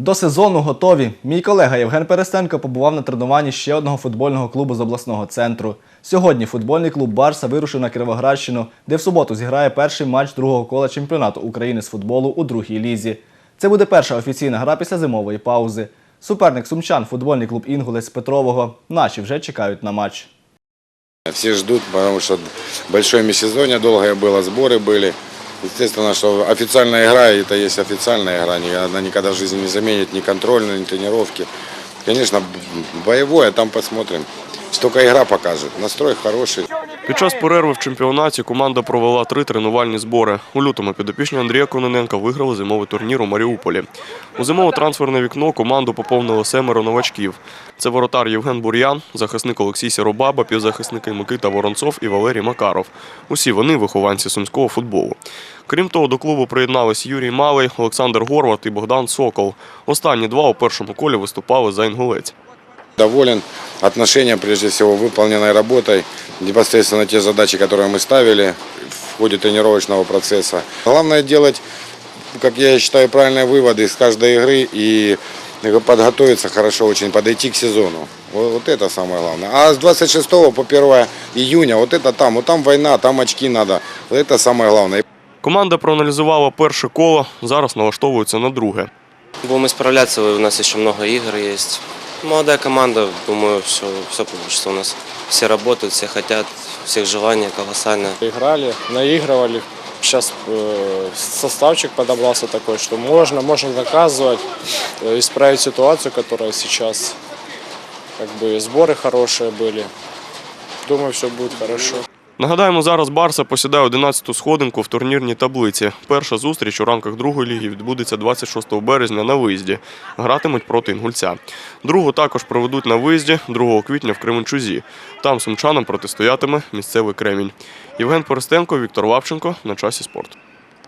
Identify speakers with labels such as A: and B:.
A: До сезону готові. Мій колега Євген Перестенко побував на тренуванні ще одного футбольного клубу з обласного центру. Сьогодні футбольний клуб Барса вирушив на Кіровоградщину, де в суботу зіграє перший матч другого кола чемпіонату України з футболу у другій лізі. Це буде перша офіційна гра після зимової паузи. Суперник сумчан, футбольний клуб Інгулець з Петрового. Наші вже чекають на матч.
B: Все ждут, потому что большое межсезонье долгое было, сборы были. Естественно, что официальная игра, это есть официальная игра, она никогда в жизни не заменит ни контрольную, ни тренировки. Конечно, боевое, там посмотрим. Столько игра покажет. Настрой хороший.
C: Під час перерви в чемпіонаті команда провела три тренувальні збори. У лютому підопічні Андрія Кононенка виграли зимовий турнір у Маріуполі. У зимове трансферне вікно команду поповнило семеро новачків. Це воротар Євген Бур'ян, захисник Олексій Сіробаба, півзахисники Микита Воронцов і Валерій Макаров. Усі вони вихованці сумського футболу. Крім того, до клубу приєднались Юрій Малий, Олександр Горват і Богдан Сокол. Останні два у першому колі виступали за інгулець.
B: Доволен. Отношения, прежде всего, выполненной работой. Непосредственно те задачи, которые мы ставили в ходе тренировочного процесса. Главное делать, как я считаю, правильные выводы из каждой игры и подготовиться хорошо очень, подойти к сезону. Вот, вот это самое главное. А с 26 по 1 июня, вот это там, вот там война, там очки надо. Вот это самое главное.
C: Команда проаналізувала перше коло, зараз налаштовується на друге.
D: Будем справляться, у нас еще много игр есть. Молодая команда, думаю, все, все получится у нас. Все работают, все хотят, всех желание колоссальное.
E: играли, наигрывали. Сейчас э, составчик подобрался такой, что можно, можно доказывать, э, исправить ситуацию, которая сейчас, как бы сборы хорошие были. Думаю, все будет хорошо.
C: Нагадаємо, зараз Барса посідає 11-ту сходинку в турнірній таблиці. Перша зустріч у рамках другої ліги відбудеться 26 березня на виїзді. Гратимуть проти інгульця. Другу також проведуть на виїзді 2 квітня в Кременчузі. Там сумчанам протистоятиме місцевий кремінь. Євген Перестенко, Віктор Лапченко на часі спорт.